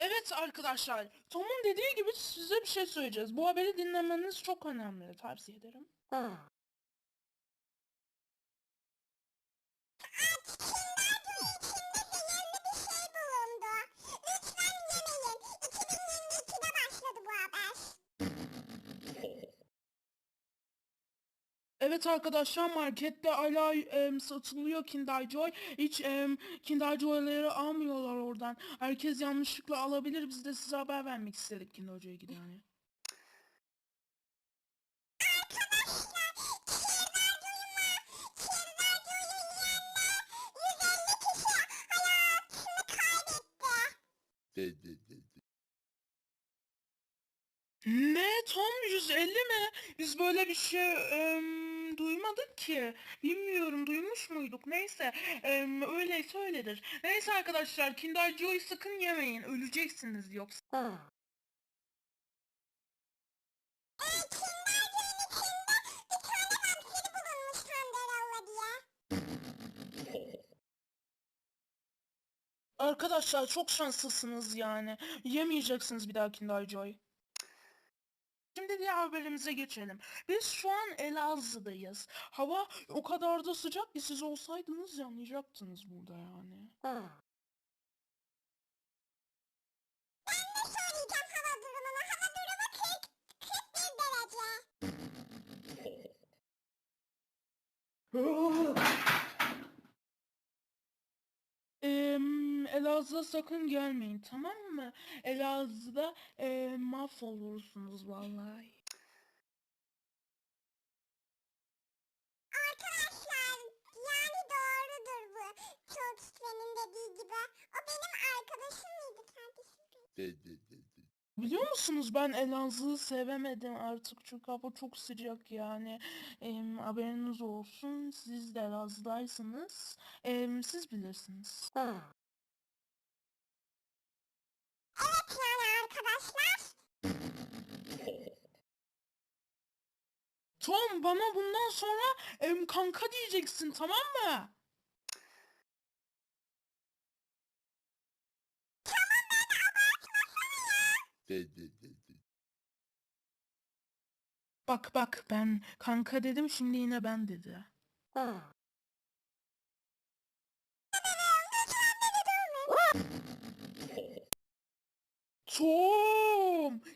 Evet arkadaşlar, Tom'un dediği gibi size bir şey söyleyeceğiz. Bu haberi dinlemeniz çok önemli. Tavsiye ederim. Evet arkadaşlar markette hala em, satılıyor Kinder Joy. Hiç em, Kinder Joy'ları almıyorlar oradan. Herkes yanlışlıkla alabilir. Biz de size haber vermek istedik Kinder Joy'a gideni. Ne? Tom 150 mi? Biz böyle bir şey em, duymadık ki. Bilmiyorum duymuş muyduk? Neyse em, öyleyse öyledir. Neyse arkadaşlar Kinder Joy sakın yemeyin. Öleceksiniz yoksa. Arkadaşlar çok şanslısınız yani. Yemeyeceksiniz bir daha Kinder Joy. Şimdi diğer haberimize geçelim. Biz şu an Elazığ'dayız. Hava o kadar da sıcak ki siz olsaydınız yanlayacaktınız burada yani. Elazığ'a sakın gelmeyin tamam mı? Elazığ'da e, mahvolursunuz vallahi. Arkadaşlar yani doğrudur bu. Çoğu dediği gibi. O benim arkadaşım mıydı kardeşim? Biliyor musunuz ben Elazığ'ı sevemedim artık çünkü hava çok sıcak yani. Em, haberiniz olsun siz de Elazığ'daysınız. Em, siz bilirsiniz. Evet yani arkadaşlar. Bana bundan sonra em, kanka diyeceksin tamam mı? Bak bak ben kanka dedim şimdi yine ben dedi. Tom!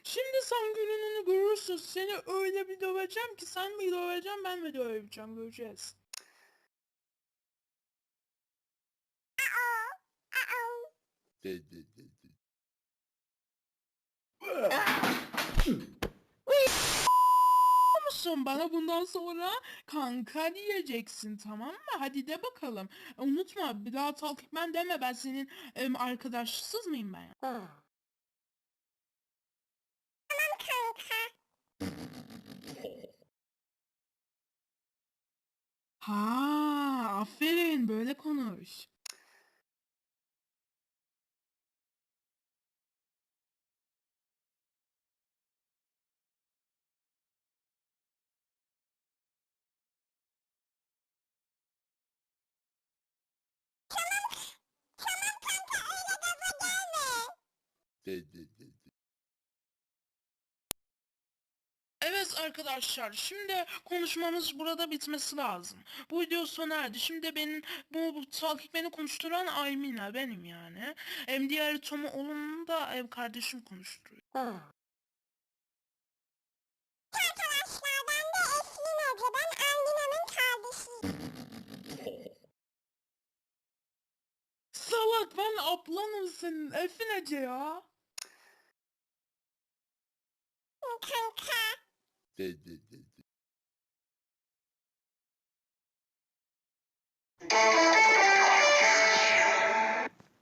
Şimdi sen gününü görürsün. Seni öyle bir döveceğim ki sen mi döveceksin ben mi döveceğim göreceğiz. Biliyor musun bana bundan sonra kanka diyeceksin tamam mı? Hadi de bakalım. Unutma bir daha talkman deme ben senin em, arkadaşsız mıyım ben? Tamam kanka. Ha, aferin böyle konuş. Tamam kanka Evet arkadaşlar şimdi konuşmamız burada bitmesi lazım. Bu video sona erdi. Şimdi benim bu, bu takip beni konuşturan Aymina benim yani. Hem diğer Tom'u oğlunu da ev kardeşim konuşturuyor. Arkadaşlar ben de Eflin Hoca. Ben Angina'nın kardeşiyim. Salak ben ablanım senin Efinece ya. Kanka. Thank you.